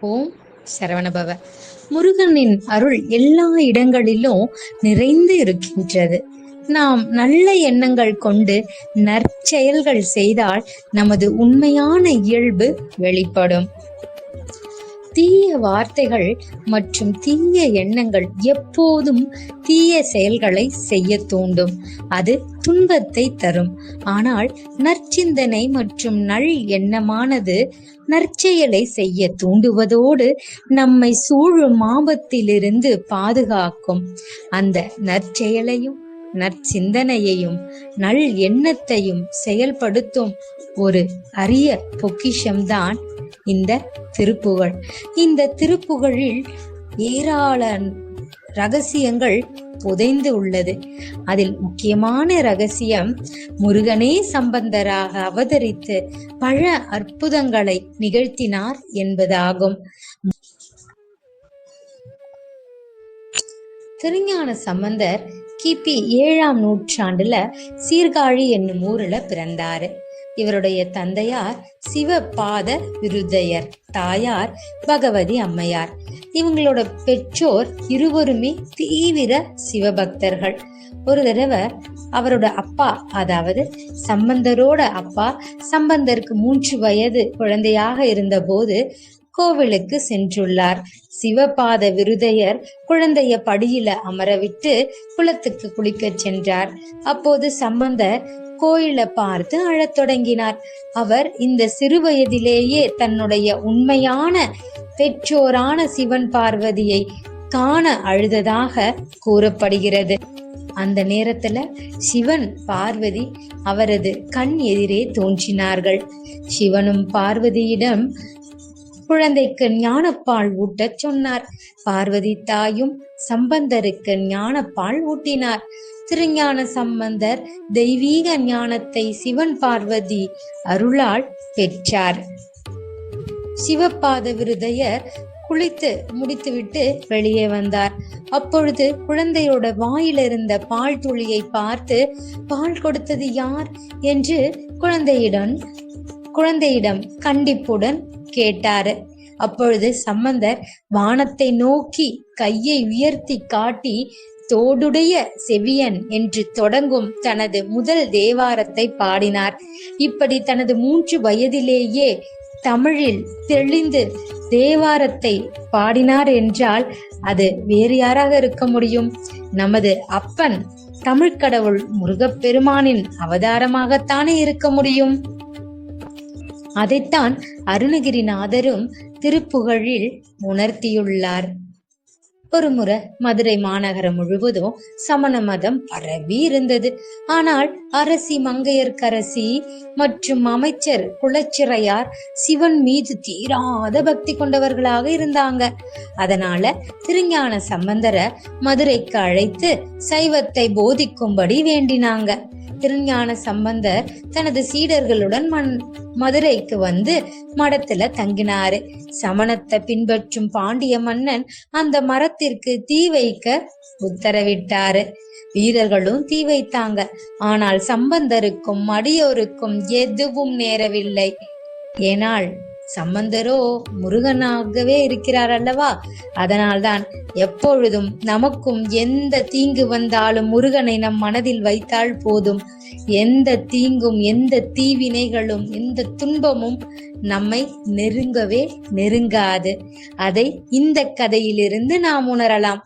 ஓம் சரவணபவ. முருகனின் அருள் எல்லா இடங்களிலும் நிறைந்து இருக்கின்றது. நாம் நல்ல எண்ணங்கள் கொண்டு நற்செயல்கள் செய்தால் நமது உண்மையான இயல்பு வெளிப்படும். தீய வார்த்தைகள் மற்றும் தீய எண்ணங்கள் எப்போதும் தீய செயல்களை செய்ய தூண்டும். அது துன்பத்தை தரும். ஆனால் நற்சிந்தனை மற்றும் நல் எண்ணமானது நற்செயலை செய்ய தூண்டுவதோடு நம்மை சூழும் ஆபத்திலிருந்து பாதுகாக்கும். அந்த நற்செயலையும் நற்சிந்தனையையும் நல் எண்ணத்தையும் செயல்படுத்தும் ஒரு அரிய பொக்கிஷம்தான் இந்த திருப்புகழ். இந்த திருப்புகழில் ஏராள ரகசியங்கள் புதைந்து உள்ளது. அதில் முக்கியமான ரகசியம் முருகனே சம்பந்தராக அவதரித்து பல அற்புதங்களை நிகழ்த்தினார் என்பதாகும். திருஞான சம்பந்தர் கிபி ஏழாம் நூற்றாண்டுல சீர்காழி என்னும் ஊர்ல பிறந்தாரு. இவருடைய தந்தையார் சிவபாத விருதையர் தாயார் பகவதி அம்மையார். இவங்களோட பெற்றோர் இருவருமே தீவிர சிவபக்தர்கள். ஒரு தடவை அவரோட அப்பா அதாவது சம்பந்தரோட அப்பா சம்பந்தருக்கு மூன்று வயது குழந்தையாக இருந்தபோது கோவிலுக்கு சென்றுள்ளார். சிவபாத விருதையர் குழந்தைய படியில அமரவிட்டு குளத்துக்கு குளிக்கச் சென்றார். அப்போது சம்பந்தர் கோயிலை பார்த்து அழத் தொடங்கினார். அவர் இந்த சிறு வயதிலேயே தன்னுடைய உண்மையான பெற்றோரான சிவன் பார்வதியை காண அழுததாக கூறப்படுகிறது. அந்த நேரத்துல சிவன் பார்வதி அவரது கண் எதிரே தோன்றினார்கள். சிவனும் பார்வதியிடம் குழந்தைக்கு ஞானப்பால் ஊட்டச் சொன்னார். பார்வதி தாயும் சம்பந்தருக்கு ஞானப்பால் ஊட்டினார். திருஞான சம்பந்தர் தெய்வீக ஞானத்தை சிவன் பார்வதி அருளால் பெற்றார். சிவபாத விருதையர் குளித்து முடித்துவிட்டு வெளியே வந்தார். அப்பொழுது குழந்தையோட வாயிலிருந்த பால் துளியை பார்த்து பால் கொடுத்தது யார்? என்று குழந்தையிடம் குழந்தையிடம் கண்டிப்புடன் கேட்டாரு. அப்பொழுது சம்பந்தர் வானத்தை நோக்கி கையை உயர்த்தி காட்டி தோடுடைய செவியன் என்று தொடங்கும் தனது முதல் தேவாரத்தை பாடினார். இப்படி தனது மூன்று வயதிலேயே தமிழில் தெளிந்து தேவாரத்தை பாடினார் என்றால் அது வேறு யாராக இருக்க முடியும்? நமது அப்பன் தமிழ்கடவுள் முருகப்பெருமானின் அவதாரமாகத்தானே இருக்க முடியும்? அதைத்தான் அருணகிரிநாதரும் திருப்புகழில் உணர்த்தியுள்ளார். ஒருமுறை மதுரை மாநகரம் முழுவதும் சமண மதம் பரவி இருந்தது. ஆனால் அரசி மங்கையர்க்கரசி மற்றும் அமைச்சர் குலச்சிறையார் சிவன் மீது தீராத பக்தி கொண்டவர்களாக இருந்தாங்க. அதனால திருஞான சம்பந்தரை மதுரைக்கு அழைத்து சைவத்தை போதிக்கும்படி வேண்டினாங்க. திருஞான சம்பந்தர் தனது சீடர்களுடன் மண் மதுரைக்கு வந்து மடத்துல தங்கினாரு. சமணத்தை பின்பற்றும் பாண்டிய மன்னன் அந்த மரத்திற்கு தீ வைக்க உத்தரவிட்டாரு. வீரர்களும் தீ வைத்தாங்க. ஆனால் சம்பந்தருக்கும் மடியோருக்கும் எதுவும் நேரவில்லை. ஏனால் சம்பந்தரோ முருகனாகவே இருக்கிறார் அல்லவா? அதனால்தான் எப்பொழுதும் நமக்கும் எந்த தீங்கு வந்தாலும் முருகனை நம் மனதில் வைத்தால் போதும். எந்த தீங்கும் எந்த தீவினைகளும் எந்த துன்பமும் நம்மை நெருங்கவே நெருங்காது. அதை இந்த கதையிலிருந்து நாம் உணரலாம்.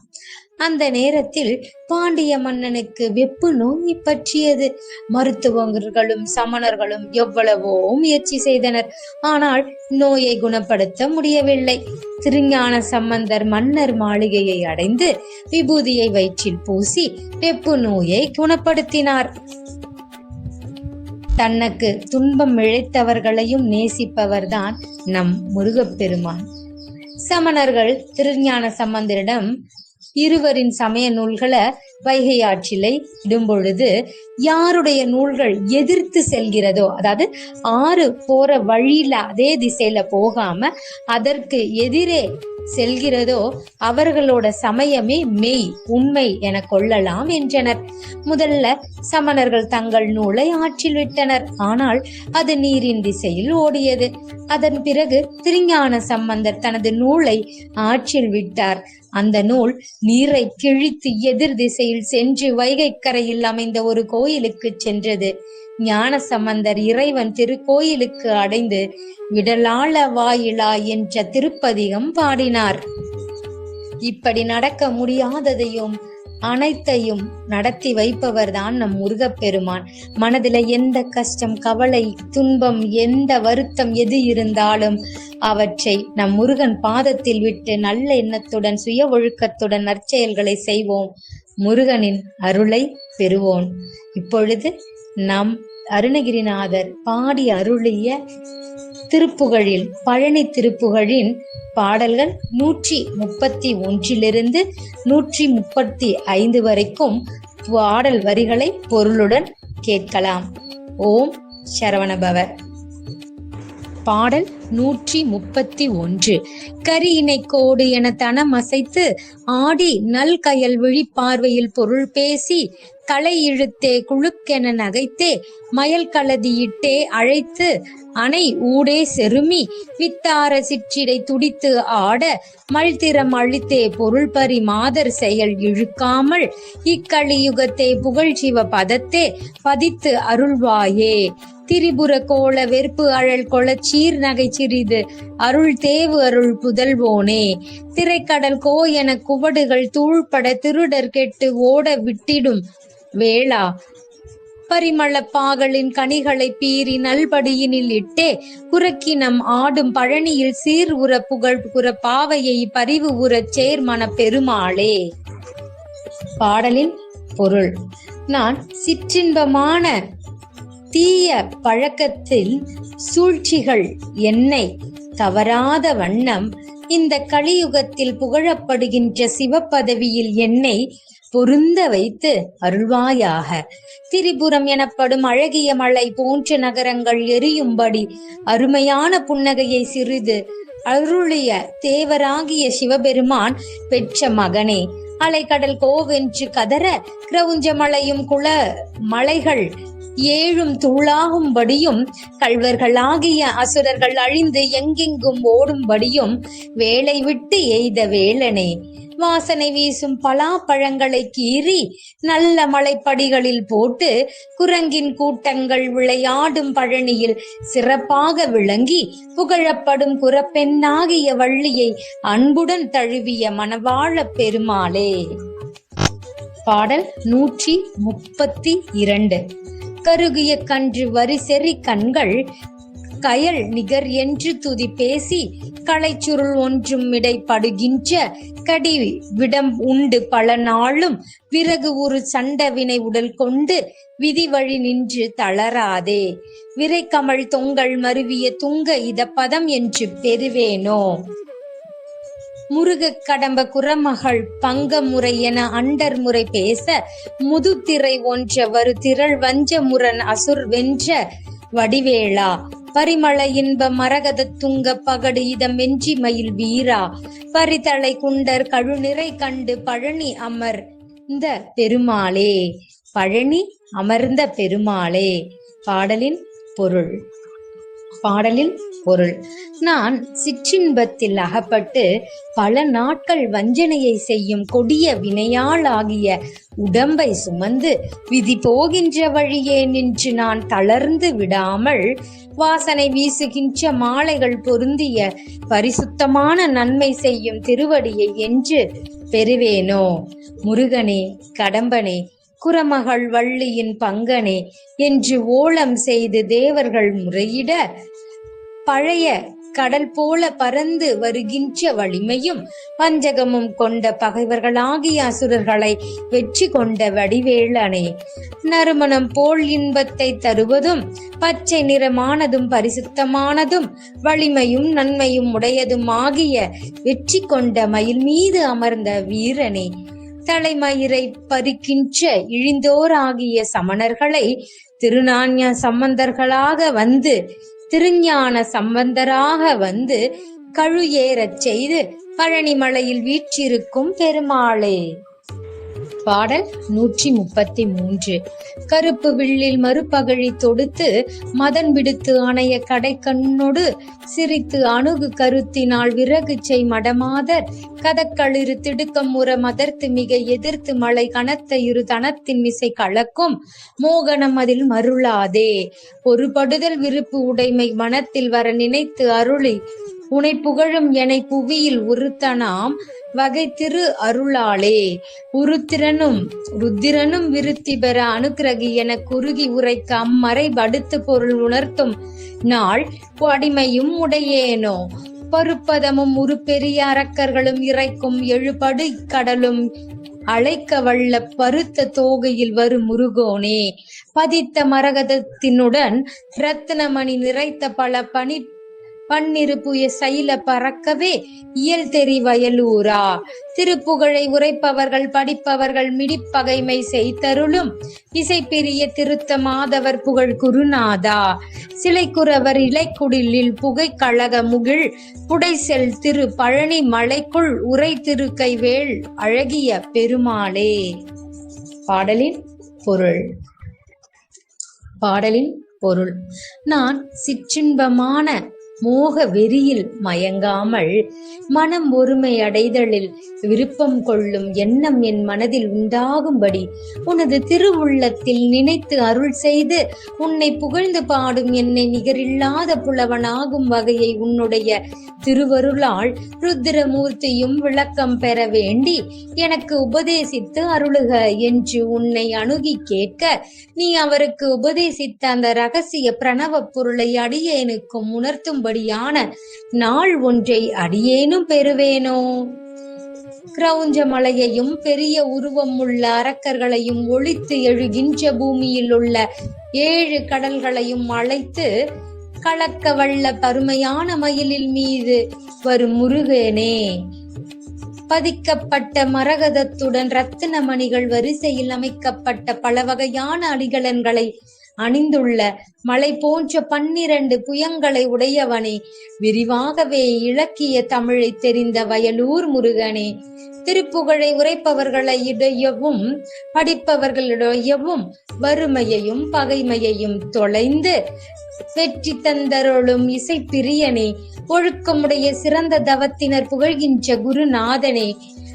அந்த நேரத்தில் பாண்டிய மன்னனுக்கு வெப்பு நோய் பற்றியது. மருத்துவர்களும் சமணர்களும் எவ்வளவோ முயற்சி செய்தனர். ஆனால் நோயை குணப்படுத்த முடியவில்லை. திருஞான சம்பந்தர் மன்னர் மாளிகையை அடைந்து விபூதியை வயிற்றில் பூசி வெப்பு நோயை குணப்படுத்தினார். தனக்கு துன்பம் இழைத்தவர்களையும் நேசிப்பவர்தான் நம் முருகப்பெருமான். சமணர்கள் திருஞான சம்பந்தரிடம் இருவரின் சமய நூல்களை வைகை ஆற்றிலை இடும்பொழுது யாருடைய நூல்கள் எதிர்த்து செல்கிறதோ அதாவது ஆறு போற வழியில அதே திசையில போகாம அதற்கு எதிரே செல்கிறதோ அவர்களோட சமயமே மெய் உண்மை என கொள்ளலாம் என்றனர். முதல்ல சமணர்கள் தங்கள் நூலை ஆற்றில் விட்டனர். ஆனால் அது நீரின் திசையில் ஓடியது. அதன் பிறகு திருஞான சம்பந்தர் தனது நூலை ஆற்றில் விட்டார். அந்த நூல் நீரை கிழித்து எதிர் திசையில் சென்று வைகைக்கரையில் அமைந்த ஒரு கோயிலுக்கு சென்றது. ஞான சம்பந்தர் இறைவன் திருக்கோயிலுக்கு அடைந்து விடலாள வாயிலா என்ற திருப்பதிகம் பாடினார். இப்படி நடக்க முடியாததையும் அனைத்தையும் நடத்தி வைப்பவர் தான் நம் முருகப்பெருமான். மனதில எந்த கஷ்டம் கவலை துன்பம் எந்த வருத்தம் எது இருந்தாலும் அவற்றை நம் முருகன் பாதத்தில் விட்டு நல்ல எண்ணத்துடன் சுய ஒழுக்கத்துடன் நற்செயல்களை செய்வோம். முருகனின் அருளை பெறுவோம். இப்பொழுது நம் அருணகிரிநாதர் பாடி அருளிய திருப்புகழில் பழனி திருப்புகழின் பாடல்கள் நூற்றி முப்பத்தி ஒன்றிலிருந்து நூற்றி முப்பத்தி ஐந்து வரைக்கும் பாடல் வரிகளை பொருளுடன் கேட்கலாம். ஓம் சரவணபவர் பாடல் நூற்றி முப்பத்தி ஒன்று. கரியினை கோடு என தனம் அசைத்து ஆடி நல் கயல் விழிப்பார்வையில் பொருள் பேசி களை இழுத்தே குழுக்கென நகைத்தே மயல் கலதியிட்டே அழைத்து அணை ஊடே செருமி வித்தார சிற்றிடை துடித்து ஆட மல்திரம் அழித்தே பொருள் பரி மாதர் செயல் இழுக்காமல் இக்களியுகத்தே புகழ்ச்சிவ பதத்தே பதித்து அருள்வாயே. திரிபுர கோல வெறுப்பு அழல் கொள சீர் நகை சிறிது. அருள் தேவு அருள் புதல்வோனே. திரைக்கடல் கோ என குவடுகள் தூள்பட திருடர் கெட்டு ஓட விட்டிடும் வேளா. பரிமள பாகளின் கனிகளை பீறி நல்படியினில் இட்டே குரக்கினம் ஆடும் பழனியில் சீர் உற புகழ் புற பாவையை பரிவு உறச் சேர்மன பெருமாளே. பாடலின் பொருள். நான் சிற்றின்பமான தீய பழக்கத்தில் சூழ்ச்சிகள் என்னை தவறாத வண்ணம் இந்த கலியுகத்தில் புகழப்படுகின்ற சிவப்பதவியில் என்னை பொருந்த வைத்து அருள்வாயாக. திரிபுரம் எனப்படும் அழகிய மலை போன்ற நகரங்கள் எரியும்படி அருமையான புன்னகையை சிறிது அருளிய தேவராகிய சிவபெருமான் பெற்ற மகனே அலைக்கடல் கோவென்று கதற கிரவுஞ்ச மலையும் குள மலைகள் ஏழும் தூளாகும்படியும் கல்வர்களாகிய அசுரர்கள் அழிந்து எங்கெங்கும் ஓடும்படியும் வேலை விட்டு எய்த வேளனே வாசனை வீசும் பலாப்பழங்களை கீறி நல்ல மலைப்படிகளில் போட்டு குரங்கின் கூட்டங்கள் விளையாடும் பழனியில் சிறப்பாக விளங்கி புகழப்படும் குரப்பெண்ணாகிய வள்ளியை அன்புடன் தழுவிய மணவாழ பெருமாளே. பாடல் நூற்றி முப்பத்தி இரண்டு. கருகிய கன்று வரிசெறி கண்கள் கயல் நிகர் என்று துதி பேசி களைச்சுருள் ஒன்றும் இடைப்படுகின்ற கடி விடம் உண்டு பல நாளும் விறகு ஒரு சண்டவினை உடல் கொண்டு விதி வழி நின்று தளராதே. விரைக்கமள் தொங்கல் மருவிய துங்க இத பதம் என்று பெறுவேனோ? முருக கடம்ப குரமகள் பங்க முறை என அண்டர் முறை பேச முதுத்திரை ஒன்ற வரு திரள் வஞ்ச முரண் அசுர் வென்ற வடிவேளா? பரிமள இன்ப மரகத துங்க பகடு இதம் வெஞ்சி மயில் வீரா. பரிதலை குண்டர் கழுநிறை கண்டு பழனி அமர் இந்த பெருமாளே. பழனி அமர்ந்த பெருமாளே. பாடலின் பொருள். பாடலின் பொருள். நான் சிற்றின்பத்தில் அகப்பட்டு பல நாட்கள் வஞ்சனையை செய்யும் கொடிய வினையாளாகிய உடம்பை சுமந்து விதி போகின்ற வழியே நின்று நான் தளர்ந்து விடாமல் வாசனை வீசுகின்ற மாலைகள் பொருந்திய பரிசுத்தமான நன்மை செய்யும் திருவடியை என்று பெறுவேனோ? முருகனே கடம்பனே குரமகள் வள்ளியின் பங்கனே என்று ஓலம் செய்து தேவர்கள் முறையிட பழைய கடல் போல பறந்து வருகின்ற வலிமையும் வஞ்சகமும் கொண்ட பகைவர்களாகிய அசுரர்களை வெற்றி கொண்ட வடிவேலனே. நறுமணம் போல் இன்பத்தை தருவதும் பச்சை நிறமானதும் பரிசுத்தமானதும் வலிமையும் நன்மையும் உடையதும் ஆகிய வெற்றி கொண்ட மயில் மீது அமர்ந்த வீரனே. தலைமயிரை பறிக்கின்ற இழிந்தோராகிய சமணர்களை திருநான்ய சம்பந்தர்களாக வந்து திருஞான சம்பந்தராக வந்து கழு ஏறச் செய்து பழனிமலையில் வீற்றிருக்கும் பெருமாளே. பாடல் நூற்றி முப்பத்தி மூன்று. கருப்பு வில்லில் மறுபகழி தொடுத்து மதன் விடுத்து அணைய கடைக்கண்ணொடு சிரித்து அணுகு கருத்தினால் விறகு செய் மடமாதர். கதக்களிரு திடுக்கம் முற மதர்த்து மிக எதிர்த்து மலை கனத்த இரு தனத்தின் மிசை கலக்கும். மோகனம் அதில் மருளாதே. ஒரு படுதல் விருப்பு உடைமை மனத்தில் வர நினைத்து அருளி உனை புகழும் என்னை புவியில் உறுத்தனாம் வகை திரு அருளாளே உருத்திரனும் ருத்திரனும் விருத்தி பெற அனுக்கிரகி என குறுகி உரைக்க அம்மறை படுத்து பொருள் உணர்த்தும் நாள் அடிமையும் உடையேனோ. பருப்பதமும் உரு பெரிய அரக்கர்களும் இறைக்கும் எழுபடு கடலும் அழைக்க வல்ல பருத்த தோகையில் வரும் முருகோனே. பதித்த மரகதத்தினுடன் ரத்னமணி நிறைத்த பல பனி பன்னிருப்புய சைல பறக்கவே இயல் தெரி வயலூரா. திருப்புகழை உரைப்பவர்கள் படிப்பவர்கள் மிடிப்பகைமை செய்தருளும் இசைப்பிரிய திருத்த மாதவர் புகழ் குருநாதா. சிலைக்குறவர் இலைக்குடிலில் புகை கழக முகில் புடைசெல் திரு பழனி மலைக்குள் உரை திருக்கைவேள் அழகிய பெருமாளே. பாடலின் பொருள். பாடலின் பொருள். நான் சிற்றின்பமான மோக வெறியில் மயங்காமல் மனம் ஒருமை அடைதலில் விருப்பம் கொள்ளும் எண்ணம் என் மனதில் உண்டாகும்படி உனது திருவுள்ளத்தில் நினைத்து அருள் செய்து உன்னை புகழ்ந்து பாடும் என்னை நிகரில்லாத புலவனாகும் வகையை உன்னுடைய திருவருளால் ருத்திரமூர்த்தியும் விளக்கம் பெற வேண்டி எனக்கு உபதேசித்து அருளுக என்று உன்னை அணுகி கேட்க நீ அவருக்கு உபதேசித்த அந்த ரகசிய பிரணவ பொருளை அடியேனுக்கும் உணர்த்தும்படியான நாள் ஒன்றை அடியேனும் பெறுவேனோ? கிரௌஞ்ச மலையையும் பெரிய உருவம் உள்ள அரக்கர்களையும் ஒழித்து எழுகின்ற பூமியில் உள்ள ஏழு கடல்களையும் அழைத்து கலக்க வல்ல பருமையான மயிலில் மீது வரும் முருகனே. பதிக்கப்பட்ட மரகதத்துடன் ரத்தின மணிகள் வரிசையில் அமைக்கப்பட்ட பல வகையான அடிகலன்களை அணிந்துள்ள மலை போன்ற பன்னிரண்டு புயங்களை உடையவனே விரிவாகவே இலக்கிய தமிழை தெரிந்த வயலூர் முருகனே. திருப்புகழை உரைப்பவர்களை இடையவும் படிப்பவர்களிடையவும் வறுமையையும் பகைமையையும் தொலைந்து வெற்றி தந்தருளும் இசை பிரியனே ஒழுக்கமுடைய சிறந்த தவத்தினர் புகழ்கின்ற குருநாதனே.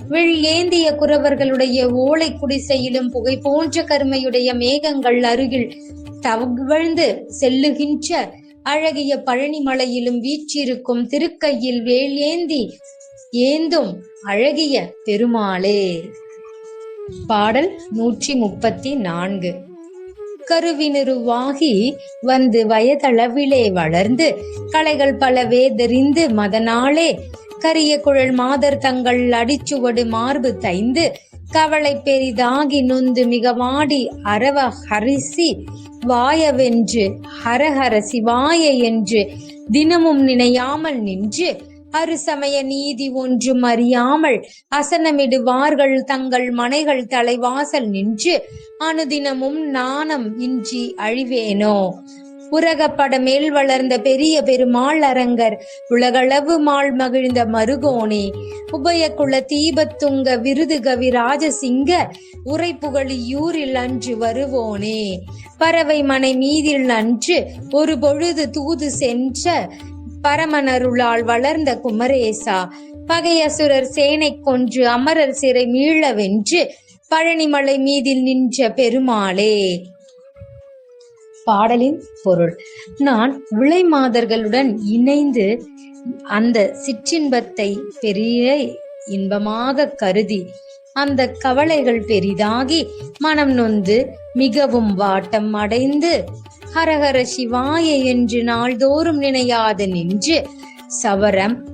விழியேந்திய குறவர்களுடைய ஓலை குடிசையிலும் புகை போன்ற கருமையுடைய மேகங்கள் அருகில் தவழ்ந்து செல்லுகின்ற அழகிய பழனிமலையிலும் வீச்சிருக்கும் திருக்கையில் வேல் ஏந்தி ஏந்தும் அழகிய பெருமாளே. பாடல் நூற்றி முப்பத்தி நான்கு. கருவினிருவாகி வந்து வயதளவிலே வளர்ந்து கலைகள் பலவே தெரிந்து மதனாலே கரிய குழல் மாதர் தங்கள் அடிச்சுவடு மார்பு தைந்து கவலை பெரிதாகி நொந்து மிகவாடி அரவ ஹரிசி வாயவென்று ஹரஹர சிவாய என்று தினமும் நினையாமல் நின்று அருசமய நீதி ஒன்றும் அறியாமல் அசனமிடுவார்கள் தங்கள் மனைகள் தலைவாசல் நின்று அனுதினமும் நாணம் இன்றி அழிவேனோ? உலகப்பட மேல் வளர்ந்த பெரிய பெருமாள் அரங்கர் உலகளவு மாள் மகிழ்ந்த மருகோணே உபயகுல தீபத்துங்க விருது கவி ராஜசிங்க உரை புகழியூரில் அன்று வருவோனே? பறவை மனை மீதில் அன்று ஒரு பொழுது தூது சென்ற பரமனருளால் வளர்ந்த குமரேசா பகையசுரர் சேனை கொன்று அமரர் சிறை மீளவென்று பழனிமலை மீதில் நின்ற பெருமாளே. பாடலின் பொருள் நான் விளை மாதர்களுடன் இணைந்து அந்த சிற்றின்பத்தை பெரிய இன்பமாக கருதி அந்த கவலைகள் பெரிதாகி மனம் நொந்து மிகவும் வாட்டம் அடைந்து ஹரஹர சிவாய என்று நாள்தோறும் நினையாது நின்று சவரம்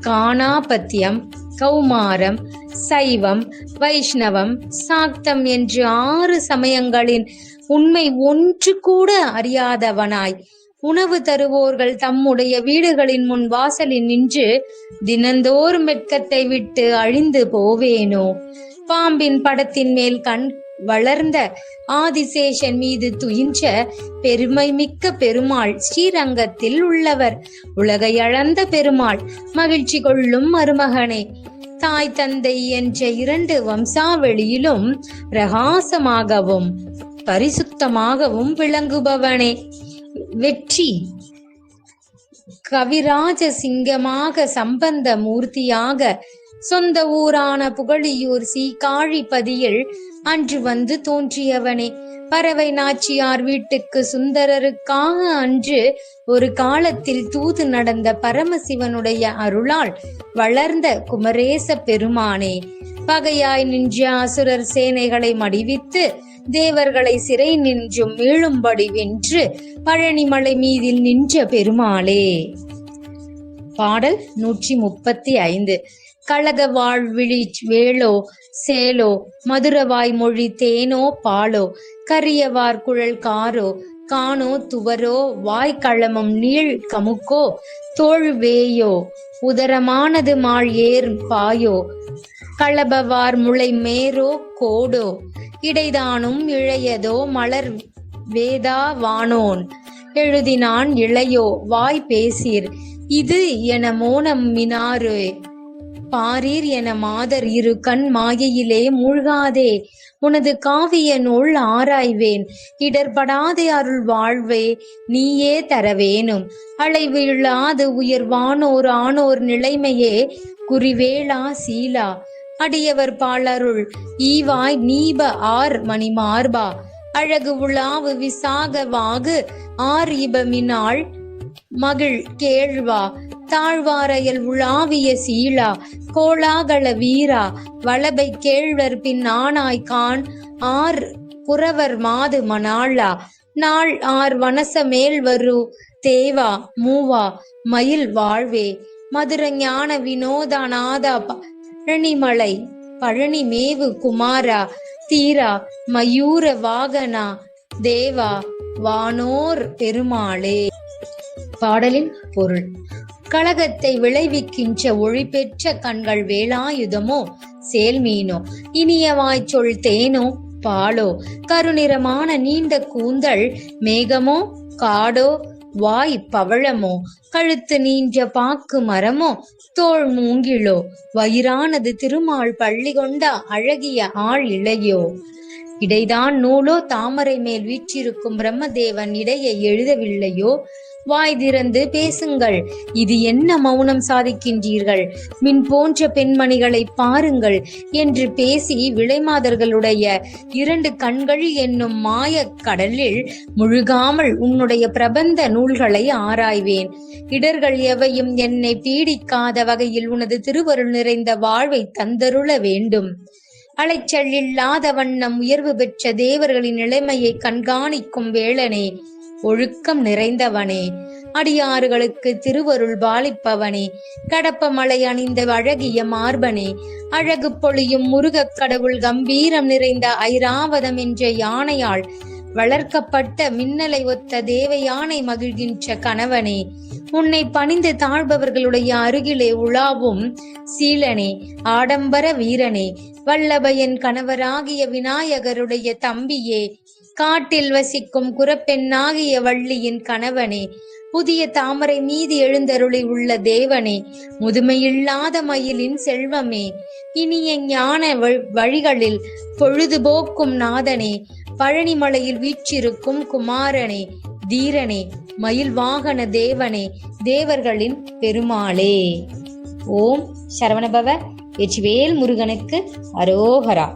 காணாபத்தியம் கௌமாரம் சைவம் வைஷ்ணவம் சாக்தம் என்று ஆறு சமயங்களின் உண்மை ஒன்று கூட அறியாதவனாய். உணவு தருவோர்கள் தம்முடைய வீடுகளின் முன் வாசலில் நின்று தினந்தோறும் வெட்கத்தை விட்டு அழிந்து போவேனோ? பாம்பின் படத்தின் மேல் கண் வளர்ந்த ஆதிசேஷன் மீது துயின்ற பெருமை மிக்க பெருமாள் ஸ்ரீரங்கத்தில் உள்ளவர். உலகையழந்த பெருமாள் மகிழ்ச்சி கொள்ளும் மருமகனே. தாய் தந்தை என்ற இரண்டு வம்சாவளியிலும் பிரகாசமாகவும் பரிசுத்தமாகவும் விளங்குபவனே. வெற்றி கவிராஜ சிங்கமாக சம்பந்த மூர்த்தியாக சொந்த ஊரான புகழியூர் சீகாழிப்பதியில் அன்று வந்து தோன்றியவனே. பறவை நாச்சியார் வீட்டுக்கு சுந்தரருக்காக அன்று ஒரு காலத்தில் தூது நடந்த பரமசிவனுடைய அருளால் வளர்ந்த குமரேச பெருமானே. பகையாய் நின்ற அசுரர் சேனைகளை மடிவித்து தேவர்களை சிறை நின்றும் மீளும்படி வென்று பழனிமலை மீதில் நின்ற பெருமாளே. பாடல் நூற்றி முப்பத்தி ஐந்து. கழக வாழ்விழி வேளோ சேலோ மதுரவாய் மொழி தேனோ பாலோ கரியவார் குழல் காரோ காணோ துவரோ வாய்க்களமும் நீள் கமுக்கோ தோழ்வேயோ உதரமானது மாள் ஏர் பாயோ களபவார் முளை மேரோ கோடோ இடைதானும் இழையதோ மலர் வேதா வானோன் எழுதினான் இளையோ வாய் பேசீர் இது என மோனம் மினாரே பாரீர் என மாதர் இரு கண் மாயையிலே மூழ்காதே. உனது காவிய நூல் ஆராய்வேன். இடர்படாதே அருள் வாழ்வே நீயே தரவேனும். அழைவு இல்லாது உயர்வானோர் ஆனோர் நிலைமையே குறிவேளா சீலா. அடியவர் பாலருள் ஈவாய் நீப ஆர் மணி மார்பா அழகு உலாவு விசாக வாகு ஆர் இபமினாள் மகிழ் கேழ்வா தாழ்வாரையல் உலாவிய சீலா கோலாகல வீரா வளபை கேழ்வர் பின் ஆனாய் கான் ஆர் குறவர் மாது மணாளா நாள் ஆர் வனச மேல் வரு தேவா மூவா மயில் வாழ்வே மதுர ஞான வினோதநாதா பழனிமலை பழனி மேவு குமாரா தீரா மயூர வாகனா தேவா வானோர் பெருமாளே. பாடலின் பொருள். கழகத்தை விளைவிக்கின்ற ஒளி பெற்ற கண்கள் வேலாயுதமோ? சேல்மீனோ இனிய வாய்ச்சொல் தேனோ? பாலோ? கருநிறமான நீண்ட கூந்தல் மேகமோ? காடோ? வாய் பவழமோ? கழுத்து நீன்ற பாக்கு மரமோ? தோள் மூங்கிலோ? வயிறானது திருமால் பள்ளி கொண்ட அழகிய ஆள் இளையோ? இடைதான் நூலோ தாமரை மேல் வீற்றிருக்கும் பிரம்மதேவன் இடையை எழுதவில்லையோ? வாய் திறந்து பேசுங்கள். இது என்ன மௌனம் சாதிக்கின்றீர்கள்? மின் போன்ற பெண்மணிகளை பாருங்கள் என்று பேசி விளைமாதர்களுடைய இரண்டு கண்கள் என்னும் மாய கடலில் முழுகாமல் உன்னுடைய பிரபந்த நூல்களை ஆராய்வேன். இடர்கள் எவையும் என்னை பீடிக்காத வகையில் உனது திருவருள் நிறைந்த வாழ்வை தந்தருள வேண்டும். அலைச்சல் இல்லாத வண்ணம் உயர்வு பெற்ற தேவர்களின் நிலைமையை கண்காணிக்கும் வேளனே. ஒழுக்கம் நிறைந்தவனே அடியாறுகளுக்கு திருவருள் பாலிப்பவனே கடப்பமலை அணிந்த அழகிய மார்பனே அழகு பொழியும் முருகக் கடவுள் கம்பீரம் நிறைந்த ஐராவதம் என்ற யானையால் வளர்க்கப்பட்ட மின்னலை ஒத்த தேவ யானை மகிழ்கின்ற கணவனே உன்னை பணிந்து தாழ்பவர்களுடைய அருகிலே உலாவும் சீலனே ஆடம்பர வீரனே வல்லபயன் கணவராகிய விநாயகருடைய தம்பியே காட்டில் வசிக்கும் குரப்பெண்ணாகிய வள்ளியின் கணவனே புதிய தாமரை மீது எழுந்தருளி உள்ள தேவனே முதுமையில்லாத மயிலின் செல்வமே இனிய ஞான வழிகளில் பொழுதுபோக்கும் நாதனே பழனிமலையில் வீற்றிருக்கும் குமாரனே தீரனே மயில் வாகன தேவனே தேவர்களின் பெருமாளே. ஓம் சரவணபவ எச்வேல் முருகனுக்கு அரோகரா.